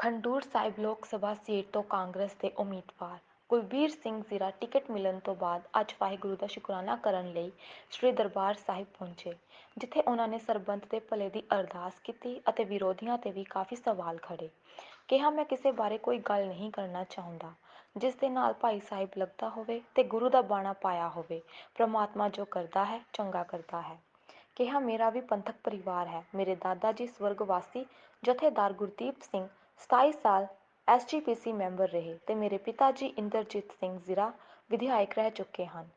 ਖੰਡੂਰ ਸਾਹਿਬ ਲੋਕ ਸਭਾ ਸੀਟ ਤੋਂ ਕਾਂਗਰਸ ਦੇ ਉਮੀਦਵਾਰ ਕੁਲਬੀਰ ਸਿੰਘ ਜ਼ੀਰਾ ਟਿਕਟ ਮਿਲਣ ਤੋਂ ਬਾਅਦ ਅੱਜ ਵਾਹਿਗੁਰੂ ਦਾ ਸ਼ੁਕਰਾਨਾ ਕਰਨ ਲਈ ਸ੍ਰੀ ਦਰਬਾਰ ਸਾਹਿਬ ਪਹੁੰਚੇ, ਜਿੱਥੇ ਉਹਨਾਂ ਨੇ ਸਰਬੰਤ ਦੇ ਭਲੇ ਦੀ ਅਰਦਾਸ ਕੀਤੀ ਅਤੇ ਵਿਰੋਧੀਆਂ ਤੇ ਵੀ ਕਾਫੀ ਸਵਾਲ ਖੜੇ ਕਿਹਾ, ਮੈਂ ਕਿਸੇ ਬਾਰੇ ਕੋਈ ਗੱਲ ਨਹੀਂ ਕਰਨਾ ਚਾਹੁੰਦਾ। ਜਿਸ ਦੇ ਨਾਲ ਭਾਈ ਸਾਹਿਬ ਲੱਗਦਾ ਹੋਵੇ ਅਤੇ ਗੁਰੂ ਦਾ ਬਾਣਾ ਪਾਇਆ ਹੋਵੇ, ਪਰਮਾਤਮਾ ਜੋ ਕਰਦਾ ਹੈ, ਚੰਗਾ ਕਰਦਾ ਹੈ। ਕਿਹਾ, ਮੇਰਾ ਵੀ ਪੰਥਕ ਪਰਿਵਾਰ ਹੈ। ਮੇਰੇ ਦਾਦਾ ਜੀ ਸਵਰਗਵਾਸੀ ਜਥੇਦਾਰ ਗੁਰਦੀਪ ਸਿੰਘ 27 ਸਾਲ ਐਸ ਜੀ ਪੀ ਸੀ ਮੈਂਬਰ ਰਹੇ ਤੇ ਮੇਰੇ ਪਿਤਾ ਜੀ ਇੰਦਰਜੀਤ ਸਿੰਘ ਜ਼ੀਰਾ ਵਿਧਾਇਕ ਰਹਿ ਚੁੱਕੇ ਹਨ।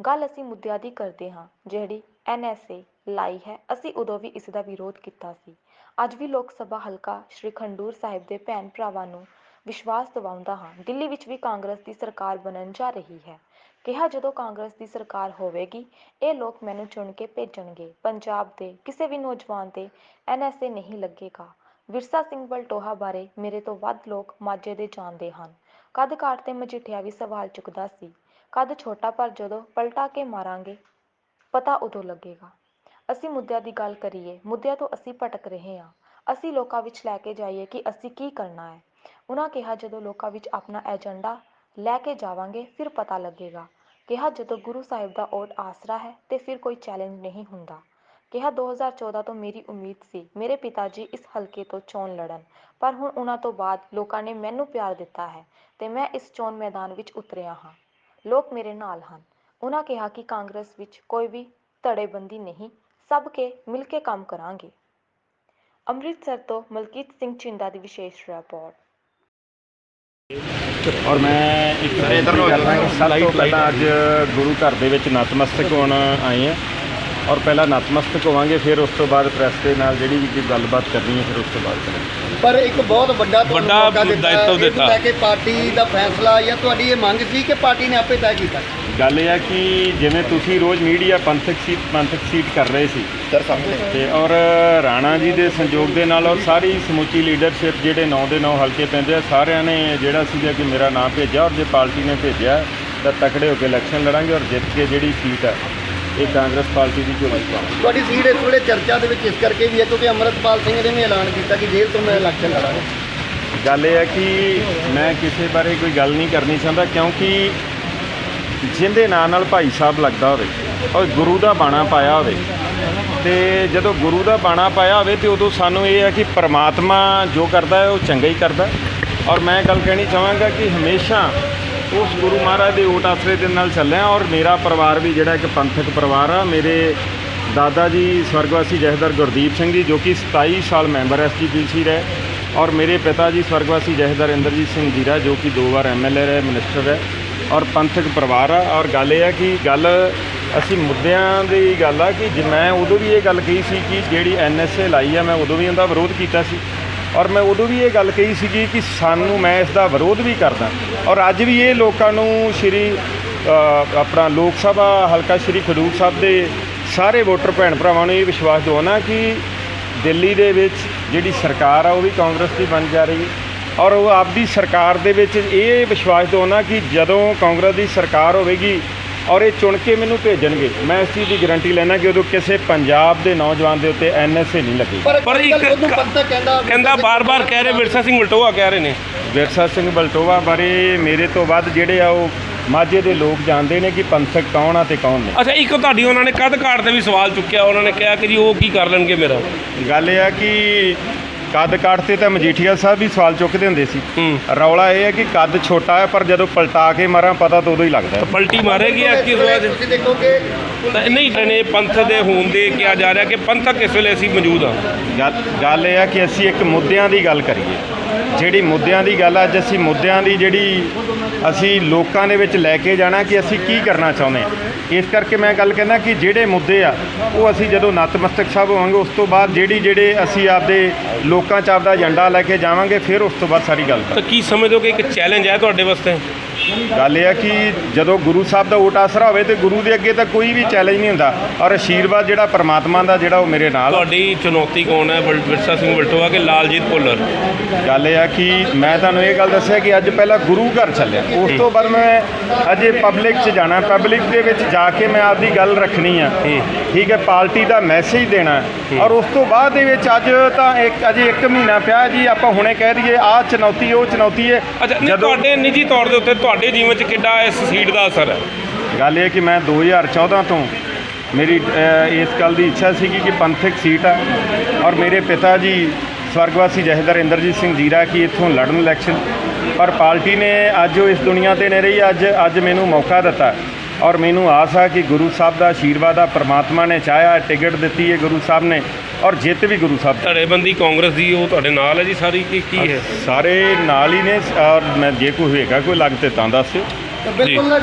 ਗੱਲ ਅਸੀਂ ਮੁੱਦਿਆਂ ਦੀ ਕਰਦੇ ਹਾਂ, ਜਿਹੜੀ ਐਨ ਐਸ ਏ ਲਾਈ ਹੈ। ਅਸੀਂ ਉਦੋਂ ਵੀ ਇਸ ਦਾ ਵਿਰੋਧ ਕੀਤਾ ਸੀ। ਅੱਜ ਵੀ ਲੋਕ ਸਭਾ ਹਲਕਾ ਸ਼੍ਰੀ ਖੰਡੂਰ ਸਾਹਿਬ ਦੇ ਭੈਣ ਭਰਾਵਾਂ ਨੂੰ ਵਿਸ਼ਵਾਸ ਦਿਵਾਉਂਦਾ ਹਾਂ। ਦਿੱਲੀ ਵਿੱਚ ਵੀ ਕਾਂਗਰਸ ਦੀ ਸਰਕਾਰ ਬਣਨ ਜਾ ਰਹੀ ਹੈ। ਕਿਹਾ ਜਦੋਂ ਕਾਂਗਰਸ ਦੀ ਸਰਕਾਰ ਹੋਵੇਗੀ, ਇਹ ਲੋਕ ਮੈਨੂੰ ਚੁਣ ਕੇ ਭੇਜਣਗੇ। ਪੰਜਾਬ ਦੇ ਕਿਸੇ ਵੀ ਨੌਜਵਾਨ ਤੇ ਏ ਨਹੀਂ ਲੱਗੇਗਾ। ਵਿਰਸਾ ਸਿੰਘ ਵਲਟੋਹਾ ਬਾਰੇ ਮੇਰੇ ਤੋਂ ਵੱਧ ਲੋਕ ਮਾਝੇ ਦੇ ਜਾਣਦੇ ਹਨ। ਕਦ ਕਾਟ ਤੇ ਮਜੀਠੀਆ ਵੀ ਸਵਾਲ ਚੁੱਕਦਾ ਸੀ, ਕਦ ਛੋਟਾ ਪਰ ਜਦੋਂ ਪਲਟਾ ਕੇ ਮਾਰਾਂਗੇ, ਪਤਾ ਉਦੋਂ ਲੱਗੇਗਾ। ਅਸੀਂ ਮੁੱਦਿਆਂ ਦੀ ਗੱਲ ਕਰੀਏ, ਮੁੱਦਿਆਂ ਤੋਂ ਅਸੀਂ ਭਟਕ ਰਹੇ ਹਾਂ। ਅਸੀਂ ਲੋਕਾਂ ਵਿੱਚ ਲੈ ਕੇ ਜਾਈਏ ਕਿ ਅਸੀਂ ਕੀ ਕਰਨਾ ਹੈ। ਉਹਨਾਂ ਕਿਹਾ, ਜਦੋਂ ਲੋਕਾਂ ਵਿੱਚ ਆਪਣਾ ਏਜੰਡਾ ਲੈ ਕੇ ਜਾਵਾਂਗੇ, ਫਿਰ ਪਤਾ ਲੱਗੇਗਾ। ਕਿਹਾ, ਜਦੋਂ ਗੁਰੂ ਸਾਹਿਬ ਦਾ ਓਟ ਆਸਰਾ ਹੈ, ਤੇ ਫਿਰ ਕੋਈ ਚੈਲੰਜ ਨਹੀਂ ਹੁੰਦਾ। ਕਿਹਾ 2014 ਤੋਂ ਮੇਰੀ ਉਮੀਦ ਸੀ, ਮੇਰੇ ਪਿਤਾ ਜੀ ਇਸ ਹਲਕੇ ਤੋਂ ਚੋਣ ਲੜਨ। ਪਰ ਹੁਣ ਉਹਨਾਂ ਤੋਂ ਬਾਅਦ ਲੋਕਾਂ ਨੇ ਮੈਨੂੰ ਪਿਆਰ ਦਿੱਤਾ ਹੈ ਤੇ ਮੈਂ ਇਸ ਚੋਣ ਮੈਦਾਨ ਵਿੱਚ ਉਤਰਿਆ ਹਾਂ। ਲੋਕ ਮੇਰੇ ਨਾਲ ਹਨ। ਉਹਨਾਂ ਕਿਹਾ ਕਿ ਕਾਂਗਰਸ ਵਿੱਚ ਕੋਈ ਵੀ ਧੜੇਬੰਦੀ ਨਹੀਂ, ਸਭ ਕੇ ਮਿਲ ਕੇ ਕੰਮ ਕਰਾਂਗੇ। ਅੰਮ੍ਰਿਤਸਰ ਤੋਂ ਮਲਕੀਤ ਸਿੰਘ ਚਿੰਦਾ ਦੀ ਵਿਸ਼ੇਸ਼ ਰਿਪੋਰਟ। ਔਰ ਮੈਂ ਇੱਕ ਸਭ ਤੋਂ ਪਹਿਲਾਂ ਅੱਜ ਗੁਰੂ ਘਰ ਦੇ ਵਿੱਚ ਨਤਮਸਤਕ ਹੋਣ ਆਏ ਆ ਔਰ ਪਹਿਲਾਂ ਨਤਮਸਤਕ ਹੋਵਾਂਗੇ ਫਿਰ ਉਸ ਤੋਂ ਬਾਅਦ ਪ੍ਰੈਸ ਦੇ ਨਾਲ ਜਿਹੜੀ ਵੀ ਕੋਈ ਗੱਲਬਾਤ ਕਰਨੀ ਹੈ ਫਿਰ ਉਸ ਤੋਂ ਬਾਅਦ ਕਰਾਂਗੇ। ਪਰ ਇੱਕ ਬਹੁਤ ਵੱਡਾ ਤੁਹਾਨੂੰ ਵੱਡਾ ਮੌਕਾ ਦਿੱਤਾ ਦਾਇਿਤਵ ਇਹਨੂੰ ਦਿੱਤਾ। ਲੈ ਕੇ ਪਾਰਟੀ ਦਾ ਫੈਸਲਾ ਜਾਂ ਤੁਹਾਡੀ ਇਹ ਮੰਗ ਸੀ ਕਿ ਪਾਰਟੀ ਨੇ ਆਪੇ ਤੈਅ ਕੀਤਾ? ਗੱਲ ਇਹ ਹੈ ਕਿ ਜਿਵੇਂ ਤੁਸੀਂ ਰੋਜ਼ ਮੀਡੀਆ ਪੰਥਕ ਸੀਟ ਪੰਥਕ ਸੀਟ ਕਰ ਰਹੇ ਸੀ। ਸਰ ਸਾਹਮਣੇ। ਤੇ ਔਰ ਰਾਣਾ ਜੀ ਦੇ ਸੰਯੋਗ ਦੇ ਨਾਲ ਔਰ ਸਾਰੀ ਸਮੁੱਚੀ ਲੀਡਰਸ਼ਿਪ ਜਿਹੜੇ 9 ਦੇ 9 ਹਲਕੇ ਪੈਂਦੇ ਆ ਸਾਰਿਆਂ ਨੇ ਜਿਹੜਾ ਸੀਗਾ ਕਿ ਮੇਰਾ ਨਾਮ ਭੇਜਿਆ ਔਰ ਜੇ ਪਾਰਟੀ ਨੇ ਭੇਜਿਆ ਤਾਂ ਤਕੜੇ ਹੋ ਕੇ ਇਲੈਕਸ਼ਨ ਲੜਾਂਗੇ ਔਰ ਜਿੱਤ ਕੇ ਜਿਹੜੀ ਸੀਟ ਹੈ ਇਹ ਕਾਂਗਰਸ ਪਾਰਟੀ ਦੀ ਝੋਲੀ ਪਾਵਾਂਗੇ ਤੁਹਾਡੀ ਸੀਟ ਇਸ ਵੇਲੇ ਚਰਚਾ ਦੇ ਵਿੱਚ ਇਸ ਕਰਕੇ ਵੀ ਹੈ ਕਿਉਂਕਿ ਅਮਰਤਪਾਲ ਸਿੰਘ ਨੇ ਵੀ ਐਲਾਨ ਕੀਤਾ ਕਿ ਜੇਲ੍ਹ ਤੋਂ ਮੈਂ ਇਲੈਕਸ਼ਨ ਲੜਾਂਗਾ ਗੱਲ ਇਹ ਹੈ ਕਿ ਮੈਂ ਕਿਸੇ ਬਾਰੇ ਕੋਈ ਗੱਲ ਨਹੀਂ ਕਰਨੀ ਚਾਹੁੰਦਾ ਕਿਉਂਕਿ ਜਿੰਦੇ ਨਾਂ ਨਾਲ ਭਾਈ ਸਾਹਿਬ ਲੱਗਦਾ ਹੋਵੇ ਔਰ ਗੁਰੂ ਦਾ ਬਾਣਾ ਪਾਇਆ ਹੋਵੇ ਤੇ ਜਦੋਂ ਗੁਰੂ ਦਾ ਬਾਣਾ ਪਾਇਆ ਹੋਵੇ ਤੇ ਉਦੋਂ ਸਾਨੂੰ ਇਹ ਹੈ ਕਿ ਪ੍ਰਮਾਤਮਾ ਜੋ ਕਰਦਾ ਹੈ ਉਹ ਚੰਗਾ ਹੀ ਕਰਦਾ। ਔਰ ਮੈਂ ਗੱਲ ਕਹਿਣੀ ਚਾਹਾਂਗਾ ਕਿ ਹਮੇਸ਼ਾ ਉਸ ਗੁਰੂ ਮਹਾਰਾਜ ਦੇ ਓਟ ਆਸਰੇ ਦੇ ਨਾਲ ਚੱਲਿਆ ਔਰ ਮੇਰਾ ਪਰਿਵਾਰ ਵੀ ਜਿਹੜਾ ਇੱਕ ਪੰਥਕ ਪਰਿਵਾਰ ਆ, ਮੇਰੇ ਦਾਦਾ ਜੀ ਸਵਰਗਵਾਸੀ ਜਥੇਦਾਰ ਗੁਰਦੀਪ ਸਿੰਘ ਜੀ, ਜੋ ਕਿ 27 ਸਾਲ ਮੈਂਬਰ ਐਸਜੀਪੀਸੀ ਰਹੇ, ਔਰ ਮੇਰੇ ਪਿਤਾ ਜੀ ਸਵਰਗਵਾਸੀ ਜਥੇਦਾਰ ਇੰਦਰਜੀਤ ਸਿੰਘ ਜੀਰਾ ਜੋ ਕਿ ਦੋ ਵਾਰ ਐਮਐਲਏ ਰਹੇ, ਮਿਨਿਸਟਰ ਰਹੇ, ਔਰ ਪੰਥਕ ਪਰਿਵਾਰ ਆ। ਔਰ ਗੱਲ ਇਹ ਆ ਕਿ ਗੱਲ ਅਸੀਂ ਮੁੱਦਿਆਂ ਦੀ ਗੱਲ ਆ ਕਿ ਜੇ ਮੈਂ ਉਦੋਂ ਵੀ ਇਹ ਗੱਲ ਕਹੀ ਸੀ ਕਿ ਜਿਹੜੀ ਐਨਐਸਏ ਲਾਈ ਆ, ਮੈਂ ਉਦੋਂ ਵੀ ਉਹਦਾ ਵਿਰੋਧ ਕੀਤਾ ਸੀ। ਔਰ ਮੈਂ ਉਦੋਂ ਵੀ ਇਹ ਗੱਲ ਕਹੀ ਸੀਗੀ ਕਿ ਸਾਨੂੰ ਮੈਂ ਇਸ ਦਾ ਵਿਰੋਧ ਵੀ ਕਰਦਾ। ਔਰ ਅੱਜ ਵੀ ਇਹ ਲੋਕਾਂ ਨੂੰ ਸ਼੍ਰੀ ਆਪਣਾ ਲੋਕ ਸਭਾ ਹਲਕਾ ਸ਼੍ਰੀ ਖਡੂਰ ਸਾਹਿਬ ਦੇ ਸਾਰੇ ਵੋਟਰ ਭੈਣ ਭਰਾਵਾਂ ਨੂੰ ਇਹ ਵਿਸ਼ਵਾਸ ਦਿਵਾਉਣਾ ਕਿ ਦਿੱਲੀ ਦੇ ਵਿੱਚ ਜਿਹੜੀ ਸਰਕਾਰ ਆ ਉਹ ਵੀ ਕਾਂਗਰਸ ਦੀ ਬਣ ਜਾ ਰਹੀ। ਔਰ ਉਹ ਆਪਦੀ ਸਰਕਾਰ ਦੇ ਵਿੱਚ ਇਹ ਵਿਸ਼ਵਾਸ ਦਿਵਾਉਣਾ ਕਿ ਜਦੋਂ ਕਾਂਗਰਸ ਦੀ ਸਰਕਾਰ ਹੋਵੇਗੀ ਔਰ ਇਹ ਚੁਣ ਕੇ ਮੈਨੂੰ ਭੇਜਣਗੇ। ਮੈਂ ਇਸ ਚੀਜ਼ ਦੀ ਗਾਰੰਟੀ ਲੈਣਾ ਕਿ ਉਦੋਂ ਕਿਸੇ ਪੰਜਾਬ ਦੇ ਨੌਜਵਾਨ ਦੇ ਉੱਤੇ ਐਨਐਸਏ ਨਹੀਂ ਲੱਗੀ। ਪਰ ਇੱਕ- ਕਹਿੰਦਾ ਕਹਿੰਦਾ ਬਾਰ-ਬਾਰ ਕਹਿ ਰਹੇ ਵਿਰਸਾ ਸਿੰਘ ਬਲਟੋਆ ਕਹਿ ਰਹੇ ਨੇ। ਵਿਰਸਾ ਸਿੰਘ ਬਲਟੋਵਾ ਬਾਰੇ ਮੇਰੇ ਤੋਂ ਵੱਧ ਜਿਹੜੇ ਆ ਉਹ ਮਾਝੇ ਦੇ ਲੋਕ ਜਾਣਦੇ ਨੇ ਕਿ ਪੰਥਕ ਕੌਣ ਆ ਤੇ ਕੌਣ ਨਹੀਂ। ਅੱਛਾ ਇੱਕ ਤੁਹਾਡੀ ਉਹਨਾਂ ਨੇ ਕਦ ਕਾਟ ਤੇ ਵੀ ਸਵਾਲ ਚੁੱਕਿਆ ਉਹਨਾਂ ਨੇ ਕਿਹਾ ਕਿ ਜੀ ਉਹ ਕੀ ਕਰ ਲੈਣਗੇ ਮੇਰਾ? ਗੱਲ ਇਹ ਆ ਕਿ ਕੱਦ ਕਾਠ ਤੇ ਤਾਂ ਮਜੀਠੀਆ ਸਾਹਿਬ ਵੀ ਸਵਾਲ ਚੁੱਕਦੇ ਹੁੰਦੇ ਸੀ। ਹੂੰ। ਰੌਲਾ ਇਹ ਹੈ ਕਿ ਕੱਦ ਛੋਟਾ ਹੈ ਪਰ ਜਦੋਂ ਪਲਟਾ ਕੇ ਮਾਰਾਂ ਪਤਾ ਤਾਂ ਉਦੋਂ ਹੀ ਲੱਗਦਾ ਹੈ। ਪਲਟੀ ਮਾਰੇਗੀ ਐਤਕੀ ਸਵਾਲ ਤੁਸੀਂ ਦੇਖੋਗੇ ਤਾਂ ਨਹੀਂ ਨੇ ਪੰਥ ਦੇ ਹੋਣ ਦੇ ਕਿਹਾ ਜਾ ਰਿਹਾ ਕਿ ਪੰਥਕ ਇਸ ਵੇਲੇ ਅਸੀਂ ਮੌਜੂਦ ਹਾਂ। ਗੱਲ ਗੱਲ ਇਹ ਆ ਕਿ ਅਸੀਂ ਇੱਕ ਮੁੱਦਿਆਂ ਦੀ ਗੱਲ ਕਰੀਏ। ਜਿਹੜੀ ਮੁੱਦਿਆਂ ਦੀ ਗੱਲ ਅੱਜ ਅਸੀਂ ਮੁੱਦਿਆਂ ਦੀ ਜਿਹੜੀ ਅਸੀਂ ਲੋਕਾਂ ਦੇ ਵਿੱਚ ਲੈ ਕੇ ਜਾਣਾ ਕਿ ਅਸੀਂ ਕੀ ਕਰਨਾ ਚਾਹੁੰਦੇ ਹਾਂ। ਇਸ ਕਰਕੇ ਮੈਂ ਗੱਲ ਕਹਿੰਦਾ ਕਿ ਜਿਹੜੇ ਮੁੱਦੇ ਆ, ਉਹ ਅਸੀਂ ਜਦੋਂ ਨਤਮਸਤਕ ਸਾਹਿਬ ਹੋਵਾਂਗੇ, ਉਸ ਤੋਂ ਬਾਅਦ ਜਿਹੜੀ ਜਿਹੜੇ ਅਸੀਂ ਆਪਦੇ ਲੋਕਾਂ 'ਚ ਆਪਦਾ ਏਜੰਡਾ ਲੈ ਕੇ ਜਾਵਾਂਗੇ, ਫਿਰ ਉਸ ਤੋਂ ਬਾਅਦ ਸਾਰੀ ਗੱਲ ਤਾਂ ਕੀ ਸਮਝਦੇ ਹੋ ਕਿ ਇੱਕ ਚੈਲੰਜ ਹੈ ਤੁਹਾਡੇ ਵਾਸਤੇ? ਗੱਲ ਇਹ ਹੈ ਕਿ ਜਦੋਂ ਗੁਰੂ ਸਾਹਿਬ ਦਾ ਓਟ ਆਸਰਾ ਹੋਵੇ ਤੇ ਗੁਰੂ ਦੇ ਅੱਗੇ ਤਾਂ ਕੋਈ ਵੀ ਚੈਲੰਜ ਨਹੀਂ ਹੁੰਦਾ। ਔਰ ਆਸ਼ੀਰਵਾਦ ਜਿਹੜਾ ਪਰਮਾਤਮਾ ਦਾ ਜਿਹੜਾ ਉਹ ਮੇਰੇ ਨਾਲ। ਆ। ਤੁਹਾਡੀ ਚੁਣੌਤੀ ਕੌਣ ਹੈ? ਵਿਰਸਾ ਸਿੰਘ ਵਲਟੋਆ ਕਿ ਲਾਲਜੀਤ ਭੁੱਲਰ? ਗੱਲ ਇਹ ਆ ਕਿ ਮੈਂ ਤੁਹਾਨੂੰ ਇਹ ਗੱਲ ਦੱਸਿਆ ਕਿ ਅੱਜ ਪਹਿਲਾਂ ਗੁਰੂ ਘਰ ਚੱਲਿਆ। ਉਸ ਤੋਂ ਬਾਅਦ ਮੈਂ ਅਜੇ ਪਬਲਿਕ 'ਚ ਜਾਣਾ। ਪਬਲਿਕ ਦੇ ਵਿੱਚ ਜਾ ਕੇ ਮੈਂ ਆਪਦੀ ਗੱਲ ਰੱਖਣੀ ਆ। ਠੀਕ ਹੈ ਪਾਰਟੀ ਦਾ ਮੈਸੇਜ ਦੇਣਾ। ਔਰ ਉਸ ਤੋਂ ਬਾਅਦ ਦੇ ਵਿੱਚ ਅੱਜ ਤਾਂ ਇੱਕ ਅਜੇ ਇੱਕ ਮਹੀਨਾ ਪਿਆ ਜੀ। ਆਪਾਂ ਹੁਣੇ ਕਹਿ ਦਈਏ ਆਹ ਚੁਣੌਤੀ ਉਹ ਚੁਣੌਤੀ ਹੈ। ਨਹੀਂ ਤੁਹਾਡੇ ਨਿੱਜੀ ਤੌਰ ਦੇ ਉੱਤੇ ਤੁਹਾਡੇ ਜੀਵਨ 'ਚ ਕਿੱਡਾ ਇਸ ਸੀਟ ਦਾ ਅਸਰ ਹੈ? ਗੱਲ ਇਹ ਕਿ ਮੈਂ 2014 ਤੋਂ ਮੇਰੀ ਅ, ਇਸ ਗੱਲ ਦੀ ਇੱਛਾ ਸੀਗੀ ਕਿ ਪੰਥਕ ਸੀਟ ਆ ਔਰ ਮੇਰੇ ਪਿਤਾ ਜੀ ਸਵਰਗਵਾਸੀ ਜਹੇਦਾਰ ਇੰਦਰਜੀਤ ਸਿੰਘ ਜੀਰਾ ਕਿ ਇੱਥੋਂ ਲੜਨ ਇਲੈਕਸ਼ਨ ਪਰ ਪਾਰਟੀ ਨੇ ਅੱਜ ਉਹ ਇਸ ਦੁਨੀਆ ਤੇ ਨਹੀਂ ਰਹੀ ਅੱਜ ਅੱਜ ਮੈਨੂੰ ਮੌਕਾ ਦਿੱਤਾ। ਔਰ ਮੈਨੂੰ ਆਸ ਆ ਕਿ ਗੁਰੂ ਸਾਹਿਬ ਦਾ ਆਸ਼ੀਰਵਾਦ ਆ ਪ੍ਰਮਾਤਮਾ ਨੇ ਚਾਹਿਆ ਟਿਕਟ ਦਿੱਤੀ ਹੈ ਗੁਰੂ ਸਾਹਿਬ ਨੇ ਔਰ ਜਿੱਤ ਵੀ ਗੁਰੂ ਸਾਹਿਬ। ਧੜੇਬੰਦੀ ਕਾਂਗਰਸ ਦੀ ਉਹ ਤੁਹਾਡੇ ਨਾਲ ਹੈ ਜੀ ਸਾਰੀ ਕੀ ਕੀ ਹੈ? ਸਾਰੇ ਨਾਲ ਹੀ ਨੇ ਔਰ ਮੈਂ ਜੇ ਕੋਈ ਹੋਏਗਾ ਕੋਈ ਲੱਗ ਤੇ ਤਾਂ ਦੱਸਿਓ ਬਿਲਕੁਲ